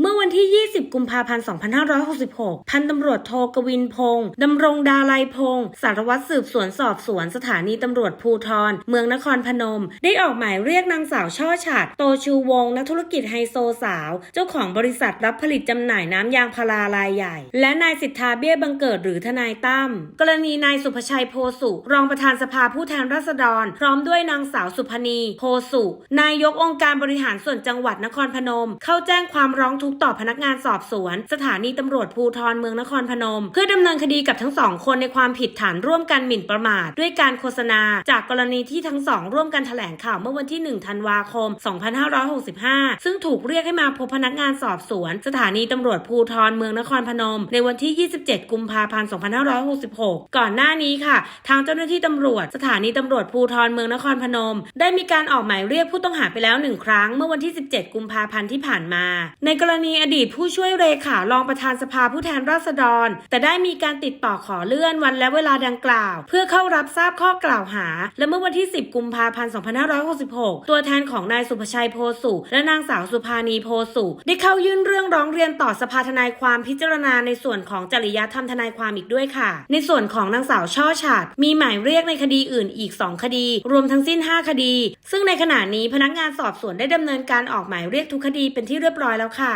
Mơ วันที่ 20 กุมภาพันธ์ 2566 พันตำรวจโทกวินพงศ์ดำรงดาลัยพงศ์สารวัตรสืบสวนสอบสวนสถานีตำรวจภูทร เมืองนครพนม ได้ออกหมายเรียกนางสาวช่อฉัดโตชูวงนักธุรกิจไฮโซสาว เจ้าของบริษัทรับผลิตจำหน่ายน้ำยางพารารายใหญ่ และนายสิทธาเบี้ยบังเกิดหรือทนายตั้มกรณีนายสุภชัยโพสุรองประธานสภาผู้แทนราษฎร พร้อมด้วยนางสาวสุพนีโพสุนายกองค์การบริหารส่วนจังหวัดนครพนม เข้าแจ้งความร้องทุกข์ต่อพนักงานสอบสวน สถานีตำรวจภูทรเมืองนครพนม เพื่อดำเนินคดีกับทั้งสองคนในความผิดฐานร่วมกันหมิ่นประมาท ด้วยการโฆษณา จากกรณีที่ทั้งสองร่วมกันแถลงข่าวเมื่อวันที่ 1 ธันวาคม 2565 ซึ่งถูกเรียกให้มาพบพนักงานสอบสวน สถานีตำรวจภูทรเมืองนครพนม ในวันที่ 27 กุมภาพันธ์ 2566 ก่อนหน้านี้ค่ะ ทางเจ้าหน้าที่ตำรวจ สถานีตำรวจภูทรเมืองนครพนม ได้มีการออกหมายเรียกผู้ต้องหาไปแล้วหนึ่งครั้ง เมื่อวันที่ 17 กุมภาพันธ์ที่ผ่านมา ในกรณีอดีตผู้ช่วยเลขารองประธานสภาผู้แทนราษฎร แต่ได้มีการติดต่อขอเลื่อนวันและเวลาดังกล่าว เพื่อเข้ารับทราบข้อกล่าวหา และเมื่อวันที่ 10 กุมภาพันธ์ 2566 ตัวแทนของนายสุภชัยโพสุและนางสาวสุภานีโพสุได้เข้ายื่นเรื่องร้องเรียนต่อสภาทนายความพิจารณาในส่วนของจริยธรรมทนายความอีกด้วยค่ะ ในส่วนของนางสาวช่อฉาดมีหมายเรียกในคดีอื่นอีก 2 คดี รวมทั้งสิ้น 5 คดี ซึ่งในขณะนี้พนักงานสอบสวนได้ดำเนินการออกหมายเรียกทุกคดีเป็นที่เรียบร้อยแล้วค่ะ